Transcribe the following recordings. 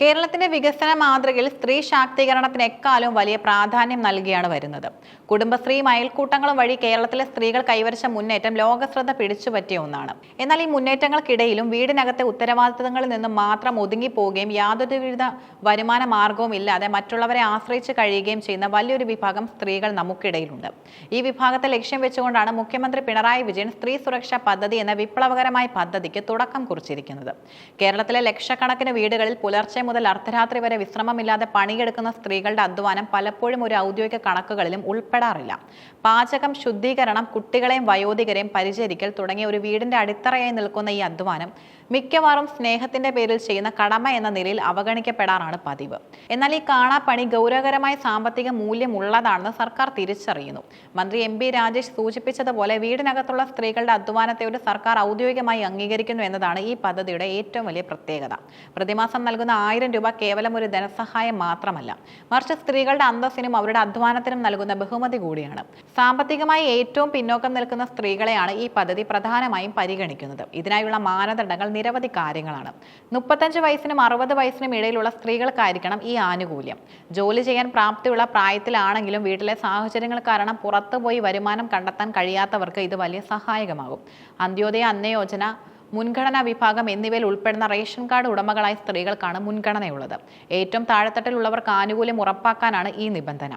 കേരളത്തിന്റെ വികസന മാതൃകയിൽ സ്ത്രീ ശാക്തീകരണത്തിന് എക്കാലവും വലിയ പ്രാധാന്യം നൽകിയാണ് വരുന്നത്. കുടുംബശ്രീയും അയൽക്കൂട്ടങ്ങളും വഴി കേരളത്തിലെ സ്ത്രീകൾ കൈവരിച്ച മുന്നേറ്റം ലോകശ്രദ്ധ പിടിച്ചുപറ്റിയ ഒന്നാണ്. എന്നാൽ ഈ മുന്നേറ്റങ്ങൾക്കിടയിലും വീടിനകത്തെ ഉത്തരവാദിത്തങ്ങളിൽ നിന്നും മാത്രം ഒതുങ്ങിപ്പോവുകയും യാതൊരുവിധ വരുമാന മാർഗവും ഇല്ലാതെ മറ്റുള്ളവരെ ആശ്രയിച്ച് കഴിയുകയും ചെയ്യുന്ന വലിയൊരു വിഭാഗം സ്ത്രീകൾ നമുക്കിടയിലുണ്ട്. ഈ വിഭാഗത്തെ ലക്ഷ്യം വെച്ചുകൊണ്ടാണ് മുഖ്യമന്ത്രി പിണറായി വിജയൻ സ്ത്രീ സുരക്ഷാ പദ്ധതി എന്ന വിപ്ലവകരമായ പദ്ധതിക്ക് തുടക്കം കുറിച്ചിരിക്കുന്നത്. കേരളത്തിലെ ലക്ഷക്കണക്കിന് വീടുകളിൽ പുലർച്ചെ മുതൽ അർദ്ധരാത്രി വരെ വിശ്രമമില്ലാതെ പണിയെടുക്കുന്ന സ്ത്രീകളുടെ അധ്വാനം പലപ്പോഴും ഒരു ഔദ്യോഗിക കണക്കുകളിലും ഉൾപ്പെടാറില്ല. പാചകം ശുദ്ധീകരണം കുട്ടികളെയും വയോധികരെയും പരിചരിക്കൽ തുടങ്ങിയ ഒരു വീടിന്റെ അടിത്തറയായി നിൽക്കുന്ന ഈ അധ്വാനം മിക്കവാറും സ്നേഹത്തിന്റെ പേരിൽ ചെയ്യുന്ന കടമ എന്ന നിലയിൽ അവഗണിക്കപ്പെടാറാണ് പതിവ്. എന്നാൽ ഈ കാണാപ്പണി ഗൗരവകരമായ സാമ്പത്തിക മൂല്യമുള്ളതാണെന്ന് സർക്കാർ തിരിച്ചറിയുന്നു. മന്ത്രി എം രാജേഷ് സൂചിപ്പിച്ചതുപോലെ വീടിനകത്തുള്ള സ്ത്രീകളുടെ അധ്വാനത്തെ ഒരു സർക്കാർ ഔദ്യോഗികമായി അംഗീകരിക്കുന്നു എന്നതാണ് ഈ പദ്ധതിയുടെ ഏറ്റവും വലിയ പ്രത്യേകത. പ്രതിമാസം നൽകുന്ന ആയിരം രൂപ കേവലം ഒരു ധനസഹായം മാത്രമല്ല മറിച്ച് സ്ത്രീകളുടെ അന്തസ്സിനും അവരുടെ അധ്വാനത്തിനും നൽകുന്ന ബഹുമതി കൂടിയാണ്. സാമ്പത്തികമായി ഏറ്റവും പിന്നോക്കം നിൽക്കുന്ന സ്ത്രീകളെയാണ് ഈ പദ്ധതി പ്രധാനമായും പരിഗണിക്കുന്നത്. ഇതിനായുള്ള മാനദണ്ഡങ്ങൾ നിരവധി കാര്യങ്ങളാണ്. മുപ്പത്തഞ്ച് വയസ്സിനും അറുപത് വയസ്സിനും ഇടയിലുള്ള സ്ത്രീകൾക്കായിരിക്കണം ഈ ആനുകൂല്യം. ജോലി ചെയ്യാൻ പ്രാപ്തിയുള്ള പ്രായത്തിലാണെങ്കിലും വീട്ടിലെ സാഹചര്യങ്ങൾ കാരണം പുറത്തുപോയി വരുമാനം കണ്ടെത്താൻ കഴിയാത്തവർക്ക് ഇത് വലിയ സഹായകമാകും. അന്ത്യോദയ അന്നയോജന മുൻഗണനാ വിഭാഗം എന്നിവയിൽ ഉൾപ്പെടുന്ന റേഷൻ കാർഡ് ഉടമകളായ സ്ത്രീകൾക്കാണ് മുൻഗണനയുള്ളത്. ഏറ്റവും താഴെത്തട്ടിലുള്ളവർക്ക് ആനുകൂല്യം ഉറപ്പാക്കാനാണ് ഈ നിബന്ധന.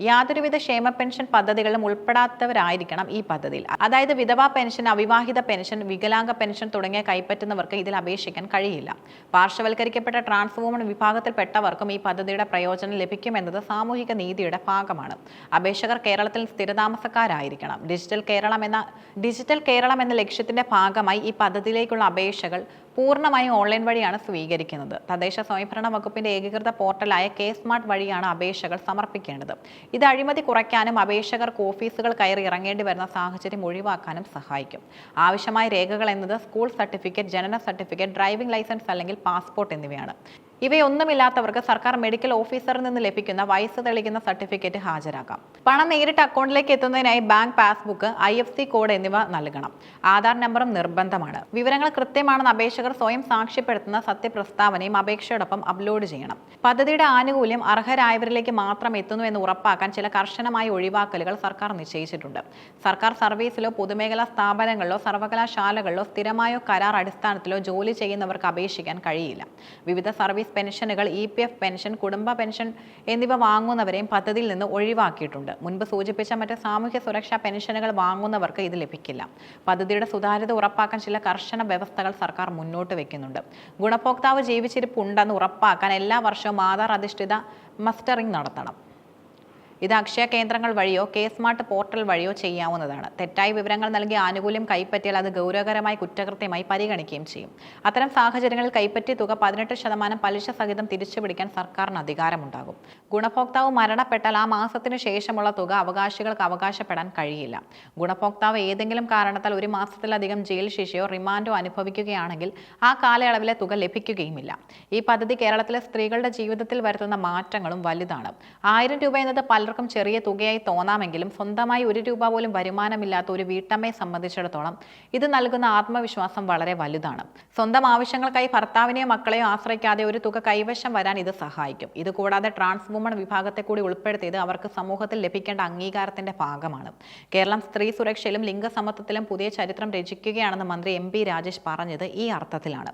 യാതൊരുവിധ ക്ഷേമ പെൻഷൻ പദ്ധതികളും ഉൾപ്പെടാത്തവരായിരിക്കണം ഈ പദ്ധതിയിൽ. അതായത് വിധവാ പെൻഷൻ അവിവാഹിത പെൻഷൻ വികലാംഗ പെൻഷൻ തുടങ്ങിയ കൈപ്പറ്റുന്നവർക്ക് ഇതിൽ അപേക്ഷിക്കാൻ കഴിയില്ല. പാർശ്വവൽക്കരിക്കപ്പെട്ട ട്രാൻസ് വുമൺ വിഭാഗത്തിൽപ്പെട്ടവർക്കും ഈ പദ്ധതിയുടെ പ്രയോജനം ലഭിക്കുമെന്നത് സാമൂഹിക നീതിയുടെ ഭാഗമാണ്. അപേക്ഷകർ കേരളത്തിൽ സ്ഥിരതാമസക്കാരായിരിക്കണം. ഡിജിറ്റൽ കേരളം എന്ന ഡിജിറ്റൽ കേരളം എന്ന ലക്ഷ്യത്തിന്റെ ഭാഗമായി ഈ പദ്ധതിയിലേക്കുള്ള അപേക്ഷകൾ പൂർണമായും ഓൺലൈൻ വഴിയാണ് സ്വീകരിക്കുന്നത്. തദ്ദേശ സ്വയംഭരണ വകുപ്പിന്റെ ഏകീകൃത പോർട്ടലായ കെ സ്മാർട്ട് വഴിയാണ് അപേക്ഷകൾ സമർപ്പിക്കേണ്ടത്. ഇത് അഴിമതി കുറയ്ക്കാനും അപേക്ഷകർക്ക് ഓഫീസുകൾ കയറി ഇറങ്ങേണ്ടി വരുന്ന സാഹചര്യം ഒഴിവാക്കാനും സഹായിക്കും. ആവശ്യമായ രേഖകൾ എന്നത് സ്കൂൾ സർട്ടിഫിക്കറ്റ് ജനന സർട്ടിഫിക്കറ്റ് ഡ്രൈവിംഗ് ലൈസൻസ് അല്ലെങ്കിൽ പാസ്പോർട്ട് എന്നിവയാണ്. ഇവയൊന്നുമില്ലാത്തവർക്ക് സർക്കാർ മെഡിക്കൽ ഓഫീസറിൽ നിന്ന് ലഭിക്കുന്ന വയസ്സ് തെളിയിക്കുന്ന സർട്ടിഫിക്കറ്റ് ഹാജരാക്കാം. പണം നേരിട്ട് അക്കൗണ്ടിലേക്ക് എത്തുന്നതിനായി bank passbook I F C code എന്നിവ നൽകണം. ആധാർ നമ്പറും നിർബന്ധമാണ്. വിവരങ്ങൾ കൃത്യമാണെന്ന് അപേക്ഷകർ സ്വയം സാക്ഷ്യപ്പെടുത്തുന്ന സത്യപ്രസ്താവനയും അപേക്ഷയോടൊപ്പം അപ്ലോഡ് ചെയ്യണം. പദ്ധതിയുടെ ആനുകൂല്യം അർഹരായവരിലേക്ക് മാത്രം എത്തുന്നു എന്ന് ഉറപ്പാക്കാൻ ചില കർശനമായ ഒഴിവാക്കലുകൾ സർക്കാർ നിശ്ചയിച്ചിട്ടുണ്ട്. സർക്കാർ സർവീസിലോ പൊതുമേഖലാ സ്ഥാപനങ്ങളിലോ സർവകലാശാലകളിലോ സ്ഥിരമായോ കരാർ അടിസ്ഥാനത്തിലോ ജോലി ചെയ്യുന്നവർക്ക് അപേക്ഷിക്കാൻ കഴിയില്ല. വിവിധ സർവീസ് പെൻഷനുകൾ ഇ പി എഫ് പെൻഷൻ കുടുംബ പെൻഷൻ എന്നിവ വാങ്ങുന്നവരെയും പദ്ധതിയിൽ നിന്ന് ഒഴിവാക്കിയിട്ടുണ്ട്. മുൻപ് സൂചിപ്പിച്ച മറ്റ് സാമൂഹ്യ സുരക്ഷാ പെൻഷനുകൾ വാങ്ങുന്നവർക്ക് ഇത് ലഭിക്കില്ല. പദ്ധതിയുടെ സുതാര്യത ഉറപ്പാക്കാൻ ചില കർശന വ്യവസ്ഥകൾ സർക്കാർ മുന്നോട്ട് വയ്ക്കുന്നുണ്ട് ഗുണഭോക്താവ് ജീവിച്ചിരിപ്പുണ്ടെന്ന് ഉറപ്പാക്കാൻ എല്ലാ വർഷവും ആധാർ അധിഷ്ഠിത മസ്റ്ററിംഗ് നടത്തണം. ഇത് അക്ഷയ കേന്ദ്രങ്ങൾ വഴിയോ കെ സ്മാർട്ട് പോർട്ടൽ വഴിയോ ചെയ്യാവുന്നതാണ്. തെറ്റായ വിവരങ്ങൾ നൽകി ആനുകൂല്യം കൈപ്പറ്റിയാൽ അത് ഗൗരവകരമായ കുറ്റകൃത്യമായി പരിഗണിക്കുകയും ചെയ്യും. അത്തരം സാഹചര്യങ്ങളിൽ കൈപ്പറ്റിയ തുക പതിനെട്ട് ശതമാനം പലിശ സഹിതം തിരിച്ചുപിടിക്കാൻ സർക്കാരിന് അധികാരമുണ്ടാകും. ഗുണഭോക്താവ് മരണപ്പെട്ടാൽ ആ മാസത്തിനു ശേഷമുള്ള തുക അവകാശികൾക്ക് അവകാശപ്പെടാൻ കഴിയില്ല. ഗുണഭോക്താവ് ഏതെങ്കിലും കാരണത്താൽ ഒരു മാസത്തിലധികം ജയിൽ ശിക്ഷയോ റിമാൻഡോ അനുഭവിക്കുകയാണെങ്കിൽ ആ കാലയളവിലെ തുക ലഭിക്കുകയുമില്ല. ഈ പദ്ധതി കേരളത്തിലെ സ്ത്രീകളുടെ ജീവിതത്തിൽ വരുത്തുന്ന മാറ്റങ്ങളും വലുതാണ്. ആയിരം രൂപ എന്നത് പലർക്കും ചെറിയ തുകയായി തോന്നാമെങ്കിലും സ്വന്തമായി ഒരു രൂപ പോലും വരുമാനമില്ലാത്ത ഒരു വീട്ടമ്മയെ സംബന്ധിച്ചിടത്തോളം ഇത് നൽകുന്ന ആത്മവിശ്വാസം വളരെ വലുതാണ്. സ്വന്തം ആവശ്യങ്ങൾക്കായി ഭർത്താവിനെയോ മക്കളെയോ ആശ്രയിക്കാതെ ഒരു തുക കൈവശം വരാൻ ഇത് സഹായിക്കും. ഇത് കൂടാതെ ട്രാൻസ് വുമൺ വിഭാഗത്തെ കൂടി ഉൾപ്പെടുത്തിയത് അവർക്ക് സമൂഹത്തിൽ ലഭിക്കേണ്ട അംഗീകാരത്തിന്റെ ഭാഗമാണ്. കേരളം സ്ത്രീ സുരക്ഷയിലും ലിംഗസമത്വത്തിലും പുതിയ ചരിത്രം രചിക്കുകയാണെന്ന് മന്ത്രി എം രാജേഷ് പറഞ്ഞത് ഈ അർത്ഥത്തിലാണ്.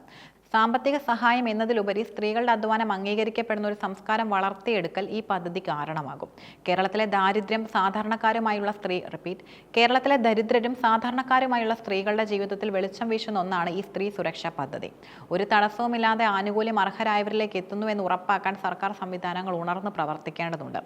സാമ്പത്തിക സഹായം എന്നതിലുപരി സ്ത്രീകളുടെ അധ്വാനം അംഗീകരിക്കപ്പെടുന്ന ഒരു സംസ്കാരം വളർത്തിയെടുക്കൽ ഈ പദ്ധതി കാരണമാകും. കേരളത്തിലെ ദാരിദ്ര്യം സാധാരണക്കാരുമായുള്ള സ്ത്രീ റിപ്പീറ്റ് കേരളത്തിലെ ദരിദ്രരും സാധാരണക്കാരുമായുള്ള സ്ത്രീകളുടെ ജീവിതത്തിൽ വെളിച്ചം വീശുന്ന ഒന്നാണ് ഈ സ്ത്രീ സുരക്ഷാ പദ്ധതി. ഒരു തടസ്സവുമില്ലാതെ ആനുകൂല്യം അർഹരായവരിലേക്ക് എത്തുന്നു എന്ന് ഉറപ്പാക്കാൻ സർക്കാർ സംവിധാനങ്ങൾ ഉണർന്ന് പ്രവർത്തിക്കേണ്ടതുണ്ട്.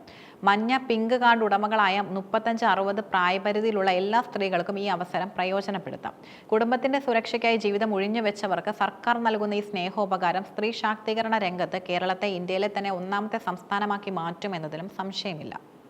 മഞ്ഞ പിങ്ക് കാർഡ് ഉടമകളായ മുപ്പത്തഞ്ച് അറുപത് പ്രായപരിധിയിലുള്ള എല്ലാ സ്ത്രീകൾക്കും ഈ അവസരം പ്രയോജനപ്പെടുത്താം. കുടുംബത്തിന്റെ സുരക്ഷയ്ക്കായി ജീവിതം ഒഴിഞ്ഞു വെച്ചവർക്ക് സർക്കാർ നൽകുന്ന ഈ സ്നേഹോപകാരം സ്ത്രീ ശാക്തീകരണ രംഗത്ത് കേരളത്തെ ഇന്ത്യയിലെ തന്നെ ഒന്നാമത്തെ സംസ്ഥാനമാക്കി മാറ്റുമെന്നതിലും സംശയമില്ല.